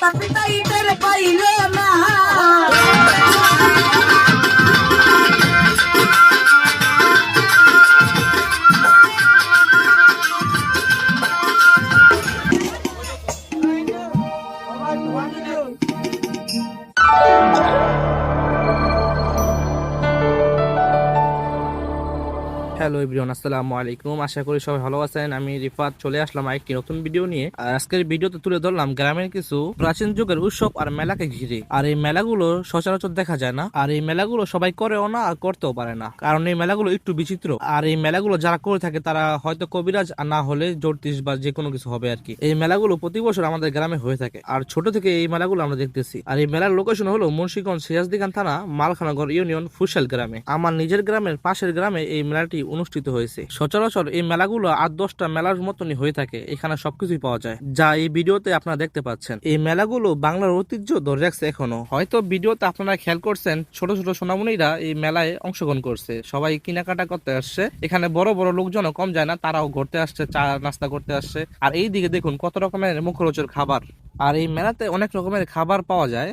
মাতা পিতা ইটের পাইল না। হ্যালো এভরিওয়ান, আসসালামু আলাইকুম। আশা করি সবাই ভালো আছেন। আমি রিফাত, চলে আসলাম আরেকটি নতুন ভিডিও নিয়ে। আর আজকের ভিডিওতে তুলে ধরলাম গ্রামের কিছু প্রাচীন যুগের উৎসব আর মেলাকে ঘিরে। আর এই মেলাগুলো সচরাচর দেখা যায় না। আর এই মেলাগুলো সবাই করেও না আর করতেও পারে না। কারণ এই মেলাগুলো একটু বিচিত্র। আর এই মেলাগুলো যারা করে থাকে, তারা হয়তো কবিরাজ আর না হলে জ্যোতিষ বা যে কোনো কিছু হবে আর কি। এই মেলাগুলো প্রতি বছর আমাদের গ্রামে হয়ে থাকে। আর ছোট থেকে এই মেলাগুলো আমরা দেখতেছি। আর এই মেলার লোকেশন হলো মুন্সিগঞ্জ সিরাজদিগান থানা মালখানগর ইউনিয়ন, ফুসাল গ্রামে। আমার নিজের গ্রামের পাশের গ্রামে এই মেলাটি অনুষ্ঠিত হয়েছে। সচরাচর এই মেলাগুলো আট, দশটা মেলার মতনই হয়ে থাকে। এখানে সবকিছুই পাওয়া যায়। যা এই ভিডিওতে আপনারা দেখতে পাচ্ছেন। এই মেলাগুলো বাংলার ঐতিহ্য ধরে রাখছে এখনও। হয়তো ভিডিওতে আপনারা খেয়াল করছেন, ছোট ছোট সোনামণিরা এই মেলায় অংশগ্রহণ করছে। সবাই কেনাকাটা করতে আসছে। এখানে বড় বড় লোকজনও কম যায় না। তারাও ঘুরতে আসছে, চা, নাস্তা করতে আসছে। আর এই দিকে দেখুন কত রকমের মুখরোচর খাবার। আর এই মেলাতে অনেক রকমের খাবার পাওয়া যায়।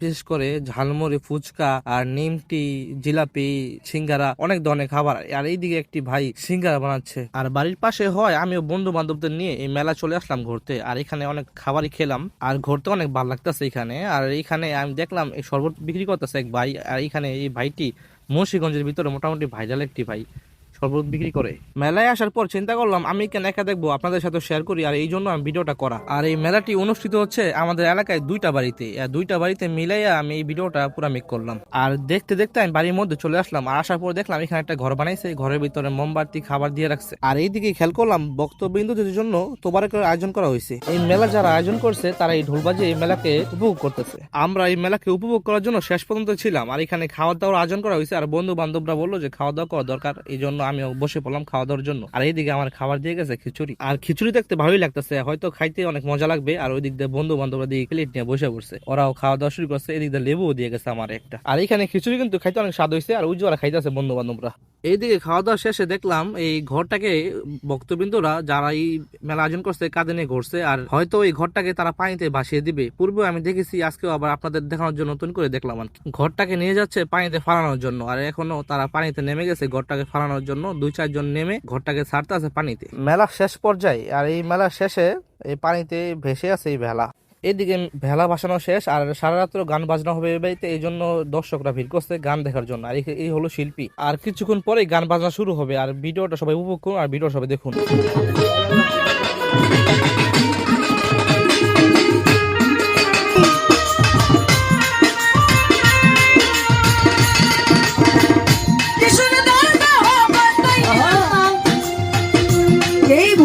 বিশেষ করে ঝালমুড়ি, ফুচকা আর নিমটি, জিলাপি, সিঙ্গারা, অনেক ধরনের খাবার। আর এইদিকে একটি ভাই সিঙ্গারা বানাচ্ছে। আর বাড়ির পাশে হয়, আমিও বন্ধু বান্ধবদের নিয়ে এই মেলা চলে আসলাম ঘুরতে। আর এখানে অনেক খাবারই খেলাম। আর ঘুরতে অনেক ভালো লাগতেছে এখানে। আর এখানে আমি দেখলাম, এই শরবত বিক্রি করতেছে এক ভাই। আর এখানে এই ভাইটি মুন্সিগঞ্জের ভিতরে মোটামুটি ভাইরাল একটি ভাই। শরবত বিক্রি করে। মেলায় আসার পর চিন্তা করলাম, আমি কেন একা দেখব? আপনাদের সাথে শেয়ার করি, আর এই জন্য আমি ভিডিওটা করা। আর এই মেলাটি অনুষ্ঠিত হচ্ছে আমাদের এলাকায় দুইটা বাড়িতে। দুইটা বাড়িতে মিলাইয়া আমি এই ভিডিওটা পুরো মেক করলাম। আর দেখতে দেখতে আমি বাড়ির মধ্যে চলে আসলাম, আর আসার পর দেখলাম এখানে একটা ঘর বানাইছে, ঘরের ভিতরে মোমবাতি, খাবার দিয়ে রাখছে। আর এইদিকে খেয়াল করলাম বক্তবিন্দুদের জন্য তোবারকের আয়োজন করা হয়েছে। এই মেলা যারা আয়োজন করছে, তারা এই ঢোল বাজিয়ে এই মেলাকে উপভোগ করতেছে। আমরা এই মেলাকে উপভোগ করার জন্য শেষ পর্যন্ত ছিলাম, আর এখানে খাওয়া দাওয়ার আয়োজন করা হয়েছে। আর বন্ধু বান্ধবরা বলল যে খাওয়া দাওয়া করা দরকার, এই জন্য আমি বসে পড়লাম খাওয়া দাওয়ার জন্য। আর এইদিকে আমার খাবার দিয়ে গেছে খিচুড়ি। আর খিচুড়ি দেখতে ভালোই লাগতেছে। হয়তো খাইতে অনেক মজা লাগবে। আর ওই দিক দিয়ে বন্ধু বান্ধবরা দিয়ে প্লেট নিয়ে বসে পড়ছে। ওরাও খাওয়া দাওয়া শুরু করছে। এদিক দিয়ে লেবুও দিয়ে গেছে আমার একটা। আর এখানে খিচুড়ি কিন্তু খাইতে অনেক স্বাদ হয়েছে আর ওরা খাইতেছে বন্ধু বান্ধবরা এইদিকে খাওয়া দাওয়া শেষে দেখলাম এই ঘরটাকে ভক্তবিন্দুরা যারা এই মেলা আয়োজন করছে কাঁধে নিয়ে ঘুরছে, আর হয়তো এই ঘরটাকে তারা পানিতে ভাসিয়ে দিবে। পূর্বে আমি দেখেছি, আজকেও আবার আপনাদের দেখানোর জন্য নতুন করে দেখলাম আর ঘরটাকে নিয়ে যাচ্ছে পানিতে ফালানোর জন্য, আর এখনও তারা পানিতে নেমে গেছে ঘরটাকে ফালানোর জন্য। দুই চারজন নেমে ঘরটাকে ছাড়তে আছে পানিতে। মেলা শেষ পর্যায়ে, আর এই মেলা শেষে এই পানিতে ভেসে আছে এই ভেলা। এদিকে ভেলা ভাসানো শেষ, আর সারা রাত্র গান বাজনা হবে বাড়িতে, এই জন্য দর্শকরা ভিড় করছে গান দেখার জন্য। আর এই- হলো শিল্পী। আর কিছুক্ষণ পরেই গান বাজনা শুরু হবে, আর ভিডিওটা সবাই উপভোগ করুন, আর ভিডিও সবাই দেখুন। এই